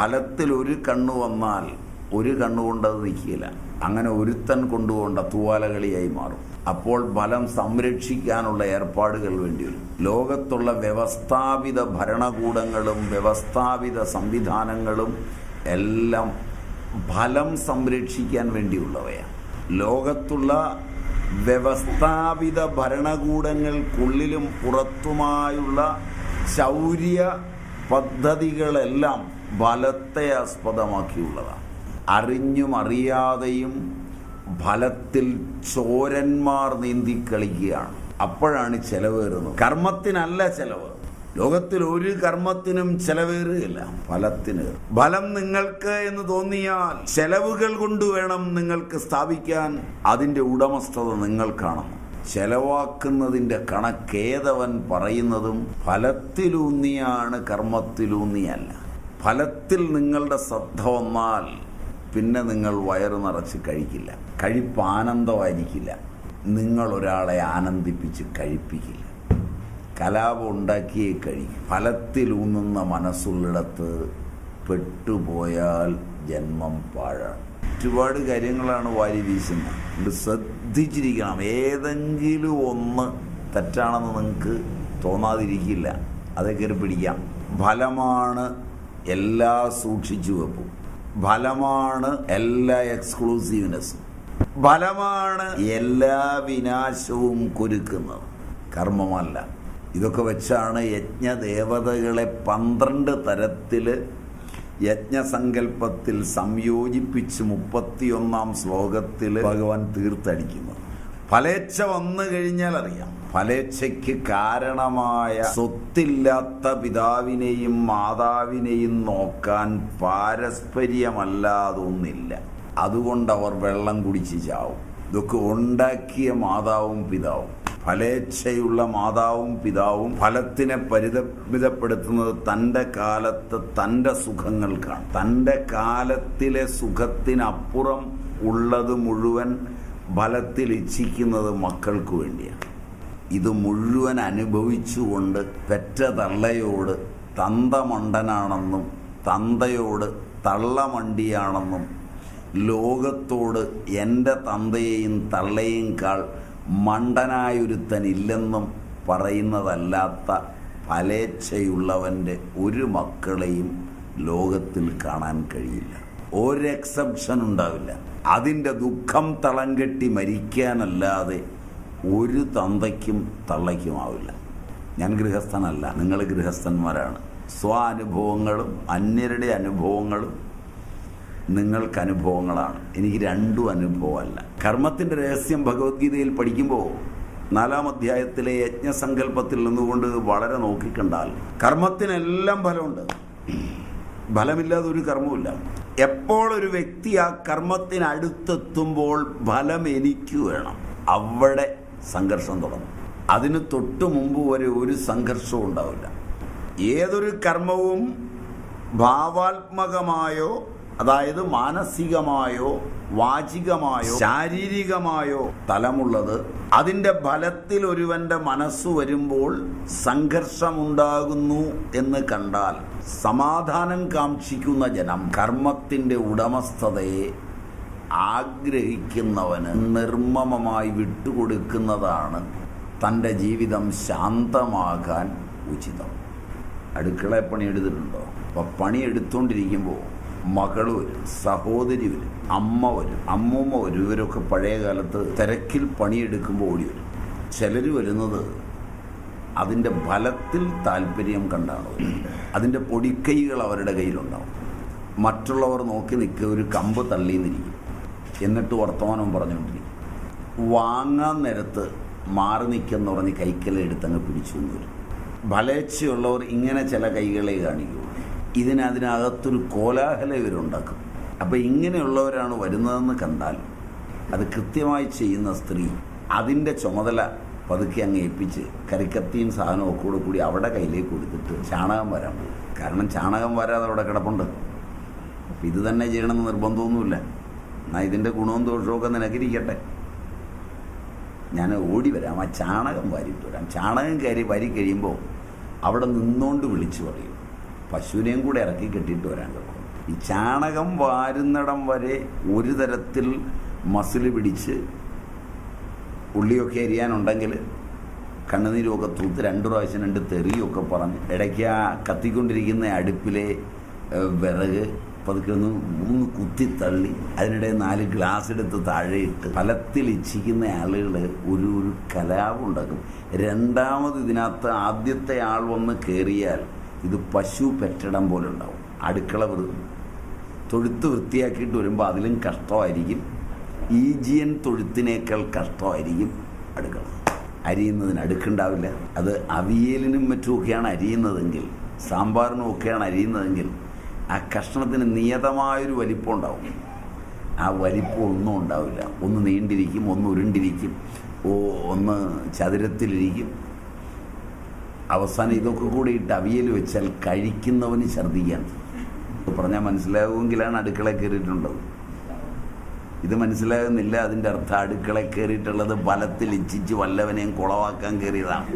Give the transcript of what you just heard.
ഫലത്തിൽ ഒരു കണ്ണു വന്നാൽ ഒരു കണ്ണുകൊണ്ടത് നിൽക്കില്ല. അങ്ങനെ ഒരുത്തൻ കൊണ്ടുപോകേണ്ട തൂവാലകളിയായി മാറും. അപ്പോൾ ഫലം സംരക്ഷിക്കാനുള്ള ഏർപ്പാടുകൾ വേണ്ടിവരും ലോകത്തുള്ള വ്യവസ്ഥാപിത ഭരണകൂടങ്ങളും വ്യവസ്ഥാപിത സംവിധാനങ്ങളും എല്ലാം ഫലം സംരക്ഷിക്കാൻ വേണ്ടിയുള്ളവയാണ്. ലോകത്തുള്ള വ്യവസ്ഥാപിത ഭരണകൂടങ്ങൾക്കുള്ളിലും പുറത്തുമായുള്ള ശൗര്യ പദ്ധതികളെല്ലാം ഫലത്തെ ആസ്പദമാക്കിയുള്ളതാണ് അറിഞ്ഞും അറിയാതെയും ഫലത്തിൽ ചോരന്മാർ നീന്തി കളിക്കുകയാണ്. അപ്പോഴാണ് ചെലവേറുന്നത്. കർമ്മത്തിനല്ല ചെലവ്. ലോകത്തിൽ ഒരു കർമ്മത്തിനും ചെലവേറുകയില്ല. ഫലത്തിന്. ഫലം നിങ്ങൾക്ക് എന്ന് തോന്നിയാൽ ചെലവുകൾ കൊണ്ട് വേണം നിങ്ങൾക്ക് സ്ഥാപിക്കാൻ. അതിന്റെ ഉടമസ്ഥത നിങ്ങൾക്കാണെന്ന് ചെലവാക്കുന്നതിന്റെ കണക്കേതവൻ പറയുന്നതും ഫലത്തിലൂന്നിയാണ് കർമ്മത്തിലൂന്നിയല്ല. ഫലത്തിൽ നിങ്ങളുടെ ശ്രദ്ധ വന്നാൽ പിന്നെ നിങ്ങൾ വയറ് നിറച്ച് കഴിക്കില്ല. കഴിപ്പ് ആനന്ദമായിരിക്കില്ല. നിങ്ങൾ ഒരാളെ ആനന്ദിപ്പിച്ച് കഴിപ്പിക്കില്ല. കലാപം ഉണ്ടാക്കിയേ കഴിക്കും. ഫലത്തിലൂന്നുന്ന മനസ്സുള്ളിടത്ത് പെട്ടുപോയാൽ ജന്മം പാഴാണ്. ഒരുപാട് കാര്യങ്ങളാണ് വാരി വീശുന്നത്. ശ്രദ്ധിച്ചിരിക്കണം. ഏതെങ്കിലും ഒന്ന് തെറ്റാണെന്ന് നിങ്ങൾക്ക് തോന്നാതിരിക്കില്ല. അതേ കയറി പിടിക്കാം. ഫലമാണ് എല്ലാ സൂക്ഷിച്ചു വെപ്പും. ഫലമാണ് എല്ലാ എക്സ്ക്ലൂസീവ്നെസ്സും ഫലമാണ് എല്ലാ വിനാശവും കുരുക്കുന്നത്. കർമ്മമല്ല. ഇതൊക്കെ വെച്ചാണ് യജ്ഞദേവതകളെ പന്ത്രണ്ട് തരത്തിൽ യജ്ഞസങ്കല്പത്തിൽ സംയോജിപ്പിച്ച് മുപ്പത്തിയൊന്നാം ശ്ലോകത്തിൽ ഭഗവാൻ തീർത്തടിക്കുന്നത് ഫലേച്ഛ വന്നു കഴിഞ്ഞാൽ അറിയാം ഫലേച്ഛയ്ക്ക് കാരണമായ സ്വത്തില്ലാത്ത പിതാവിനെയും മാതാവിനെയും നോക്കാൻ പാരസ്പര്യമല്ലാതൊന്നില്ല. അതുകൊണ്ട് അവർ വെള്ളം കുടിച്ച് ചാവും. ഇതൊക്കെ ഉണ്ടാക്കിയ മാതാവും പിതാവും. ഫലേച്ഛയുള്ള മാതാവും പിതാവും ഫലത്തിനെ പരിതപിതപ്പെടുത്തുന്നത് തന്റെ കാലത്ത് തന്റെ സുഖങ്ങൾക്കാണ്. തന്റെ കാലത്തിലെ സുഖത്തിനപ്പുറം ഉള്ളത് മുഴുവൻ ഫലത്തിൽ ഇച്ഛിക്കുന്നത് മക്കൾക്ക് വേണ്ടിയാണ്. ഇത് മുഴുവൻ അനുഭവിച്ചുകൊണ്ട് പെറ്റ തള്ളയോട് തന്തമണ്ടനാണെന്നും തന്തയോട് തള്ളമണ്ടിയാണെന്നും ലോകത്തോട് എന്റെ തന്തയെയും തള്ളയെയും കാൾ മണ്ടനായൊരുത്തനില്ലെന്നും പറയുന്നതല്ലാത്ത ഫലേച്ഛയുള്ളവന്റെ ഒരു മക്കളെയും ലോകത്തിൽ കാണാൻ കഴിയില്ല. ഒരു എക്സെപ്ഷൻ ഉണ്ടാവില്ല അതിന്റെ ദുഃഖം തളം കെട്ടി മരിക്കാനല്ലാതെ ഒരു തന്തയ്ക്കും തള്ളയ്ക്കുമാവില്ല. ഞാൻ ഗൃഹസ്ഥനല്ല നിങ്ങൾ ഗൃഹസ്ഥന്മാരാണ്. സ്വാനുഭവങ്ങളും അന്യരുടെ അനുഭവങ്ങളും നിങ്ങൾക്ക് അനുഭവങ്ങളാണ് എനിക്ക് രണ്ടും അനുഭവമല്ല. കർമ്മത്തിന്റെ രഹസ്യം ഭഗവത്ഗീതയിൽ പഠിക്കുമ്പോൾ നാലാം അധ്യായത്തിലെ യജ്ഞസങ്കല്പത്തിൽ നിന്നുകൊണ്ട് വളരെ നോക്കിക്കണ്ടാൽ കർമ്മത്തിനെല്ലാം ഫലമുണ്ട്. ഫലമില്ലാതെ ഒരു കർമ്മമില്ല എപ്പോൾ ഒരു വ്യക്തി ആ കർമ്മത്തിനടുത്തെത്തുമ്പോൾ ഫലം എനിക്ക് വേണം. അവിടെ സംഘർഷം തുടങ്ങും. അതിന് തൊട്ടു മുമ്പ് വരെ ഒരു സംഘർഷവും ഉണ്ടാവില്ല. ഏതൊരു കർമ്മവും ഭാവാത്മകമായോ അതായത് മാനസികമായോ വാചികമായോ ശാരീരികമായോ തലമുള്ളത് അതിന്റെ ഫലത്തിൽ ഒരുവന്റെ മനസ്സ് വരുമ്പോൾ സംഘർഷമുണ്ടാകുന്നു എന്ന് കണ്ടാൽ സമാധാനം കാക്ഷിക്കുന്ന ജനം കർമ്മത്തിന്റെ ഉടമസ്ഥതയെ ആഗ്രഹിക്കുന്നവന് നിർമ്മമമായി വിട്ടുകൊടുക്കുന്നതാണ് തന്റെ ജീവിതം ശാന്തമാകാൻ ഉചിതം. അടുക്കള പണിയെടുത്തിട്ടുണ്ടോ അപ്പോൾ പണി എടുത്തുകൊണ്ടിരിക്കുമ്പോൾ മകൾ വരും സഹോദരി വരും അമ്മ വരും അമ്മൂമ്മ വരും ഇവരൊക്കെ പഴയ കാലത്ത് തിരക്കിൽ പണിയെടുക്കുമ്പോൾ ഓടി വരും. ചിലർ വരുന്നത് അതിന്റെ ഫലത്തിൽ താല്പര്യം കണ്ടാണ്. അതിന്റെ പൊടിക്കൈകൾ അവരുടെ കയ്യിലുണ്ടാവും. മറ്റുള്ളവർ നോക്കി നിൽക്കുക ഒരു കമ്പ് തള്ളിന്നിരിക്കും. എന്നിട്ട് വർത്തമാനം പറഞ്ഞുകൊണ്ടിരിക്കും. വാങ്ങാൻ നേരത്ത് മാറി നിൽക്കുന്ന പറഞ്ഞ് കൈക്കല എടുത്തങ്ങ് പിടിച്ചു വരും. ഫലേച്ഛയുള്ളവർ ഇങ്ങനെ ചില കൈകളെ കാണിക്കൂ. ഇതിനതിനകത്തൊരു കോലാഹല ഇവരുണ്ടാക്കും. അപ്പം ഇങ്ങനെയുള്ളവരാണ് വരുന്നതെന്ന് കണ്ടാൽ അത് കൃത്യമായി ചെയ്യുന്ന സ്ത്രീ അതിന്റെ ചുമതല പതുക്കെ അങ്ങ് ഏൽപ്പിച്ച് കരിക്കത്തിയും സാധനവും ഒക്കെ കൂടെ കൂടി അവിടെ കയ്യിലേക്ക് കൊടുത്തിട്ട് ചാണകം വരാൻ പോകും. കാരണം ചാണകം വരാതെ അവിടെ കിടപ്പുണ്ട്. അപ്പം ഇത് തന്നെ ചെയ്യണമെന്ന് നിർബന്ധമൊന്നുമില്ല. എന്നാൽ ഇതിന്റെ ഗുണവും ദോഷവും ഒക്കെ നിനക്കിരിക്കട്ടെ. ഞാൻ ഓടി വരാം. ആ ചാണകം വാരിയിട്ട് വരാം ചാണകം കയറി വരി കഴിയുമ്പോൾ അവിടെ നിന്നുകൊണ്ട് വിളിച്ചു പറയും. പശുവിനെയും കൂടെ ഇറക്കി കെട്ടിയിട്ട് വരാൻ കേൾക്കും ഈ ചാണകം വാരുന്നിടം വരെ ഒരു തരത്തിൽ മസിൽ പിടിച്ച് ഉള്ളിയൊക്കെ എരിയാനുണ്ടെങ്കിൽ കണ്ണുനീരുമൊക്കെ തൂത്ത് രണ്ട് പ്രാവശ്യം രണ്ട് തെറിയൊക്കെ പറഞ്ഞ് ഇടയ്ക്ക് ആ കത്തിക്കൊണ്ടിരിക്കുന്ന അടുപ്പിലെ വിറക് പതുക്കെ ഒന്ന് മൂന്ന് കുത്തി തള്ളി അതിനിടെ നാല് ഗ്ലാസ് എടുത്ത് താഴെയിട്ട് ഫലത്തിൽ ഇച്ഛിക്കുന്ന ആളുകൾ ഒരു ഒരു കലാപം ഉണ്ടാക്കും. രണ്ടാമത് ഇതിനകത്ത് ആദ്യത്തെ ആൾ വന്ന് കയറിയാൽ ഇത് പശു പെറ്റിടം പോലെ ഉണ്ടാവും. അടുക്കള വൃത്തി തൊഴുത്ത് വൃത്തിയാക്കിയിട്ട് വരുമ്പോൾ അതിലും കഷ്ടമായിരിക്കും. ഈജിയൻ തൊഴുത്തിനേക്കാൾ കഷ്ടമായിരിക്കും അടുക്കള. അരിയുന്നതിന് അടുക്കുണ്ടാവില്ല. അത് അവിയലിനും മറ്റുമൊക്കെയാണ് അരിയുന്നതെങ്കിൽ സാമ്പാറിനും ഒക്കെയാണ് അരിയുന്നതെങ്കിൽ ആ കഷ്ണത്തിന് നിയതമായൊരു വലിപ്പം ഉണ്ടാവും ആ വലിപ്പം ഒന്നും ഉണ്ടാവില്ല. ഒന്ന് നീണ്ടിരിക്കും ഒന്ന് ഉരുണ്ടിരിക്കും ഓ ഒന്ന് ചതുരത്തിലിരിക്കും. അവസാനം ഇതൊക്കെ കൂടി ഇട്ട് അവിയൽ വെച്ചാൽ കഴിക്കുന്നവന് ഛർദ്ദിക്കാൻ. പറഞ്ഞാൽ മനസ്സിലാകുമെങ്കിലാണ് അടുക്കള കയറിയിട്ടുള്ളത്. ഇത് മനസ്സിലാകുന്നില്ല അതിന്റെ അർത്ഥം അടുക്കള കയറിയിട്ടുള്ളത് ബലത്തിൽ ഇച്ഛിച്ച് വല്ലവനെയും കുളവാക്കാൻ കയറിയതാണ്.